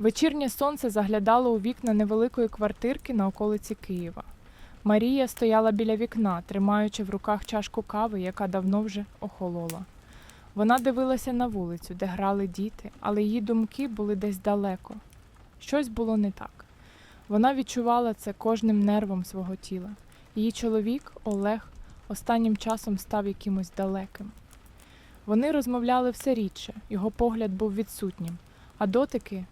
Вечірнє сонце заглядало у вікна невеликої квартирки на околиці Києва. Марія стояла біля вікна, тримаючи в руках чашку кави, яка давно вже охолола. Вона дивилася на вулицю, де грали діти, але її думки були десь далеко. Щось було не так. Вона відчувала це кожним нервом свого тіла. Її чоловік, Олег, останнім часом став якимось далеким. Вони розмовляли все рідше, його погляд був відсутнім, а дотики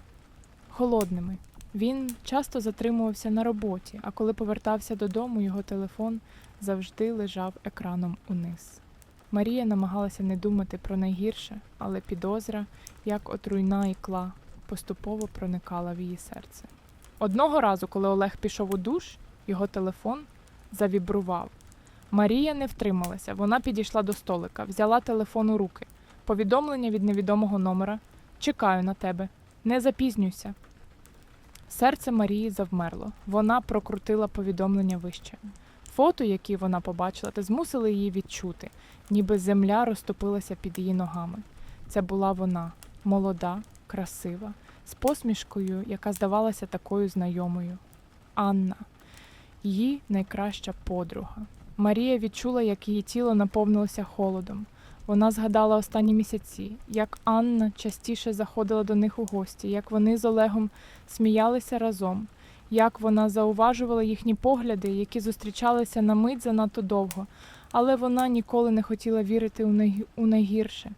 холодними. Він часто затримувався на роботі, а коли повертався додому, його телефон завжди лежав екраном униз. Марія намагалася не думати про найгірше, але підозра, як отруйна ікла, поступово проникала в її серце. Одного разу, коли Олег пішов у душ, його телефон завібрував. Марія не втрималася. Вона підійшла до столика, взяла телефон у руки. Повідомлення від невідомого номера. Чекаю на тебе. Не запізнюйся. Серце Марії завмерло. Вона прокрутила повідомлення вище. Фото, які вона побачила, те змусили її відчути, ніби земля розтопилася під її ногами. Це була вона, молода, красива, з посмішкою, яка здавалася такою знайомою. Анна, її найкраща подруга. Марія відчула, як її тіло наповнилося холодом. Вона згадала останні місяці, як Анна частіше заходила до них у гості, як вони з Олегом сміялися разом, як вона зауважувала їхні погляди, які зустрічалися на мить занадто довго, але вона ніколи не хотіла вірити у найгірше.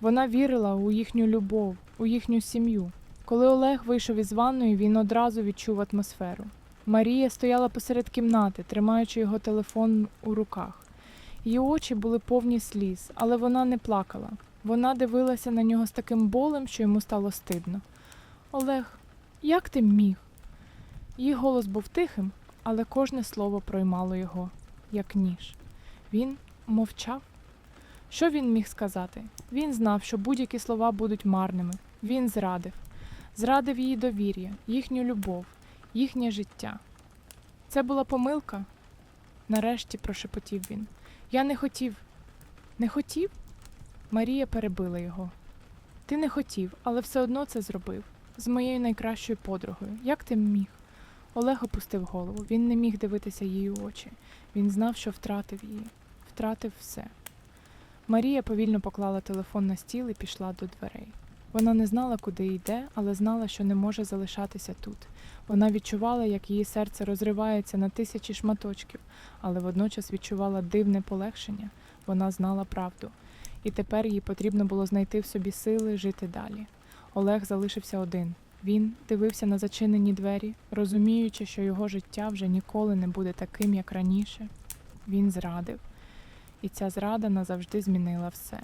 Вона вірила у їхню любов, у їхню сім'ю. Коли Олег вийшов із ванної, він одразу відчув атмосферу. Марія стояла посеред кімнати, тримаючи його телефон у руках. Її очі були повні сліз, але вона не плакала. Вона дивилася на нього з таким болем, що йому стало стидно. Олег, як ти міг? Її голос був тихим, але кожне слово проймало його, як ніж. Він мовчав. Що він міг сказати? Він знав, що будь-які слова будуть марними. Він зрадив. Зрадив її довір'я, їхню любов, їхнє життя. Це була помилка? Нарешті прошепотів він. Я не хотів. Не хотів? Марія перебила його. Ти не хотів, але все одно це зробив. З моєю найкращою подругою. Як ти міг? Олег опустив голову. Він не міг дивитися її у очі. Він знав, що втратив її. Втратив все. Марія повільно поклала телефон на стіл і пішла до дверей. Вона не знала, куди йде, але знала, що не може залишатися тут. Вона відчувала, як її серце розривається на тисячі шматочків, але водночас відчувала дивне полегшення. Вона знала правду. І тепер їй потрібно було знайти в собі сили жити далі. Олег залишився один. Він дивився на зачинені двері, розуміючи, що його життя вже ніколи не буде таким, як раніше. Він зрадив, і ця зрада назавжди змінила все.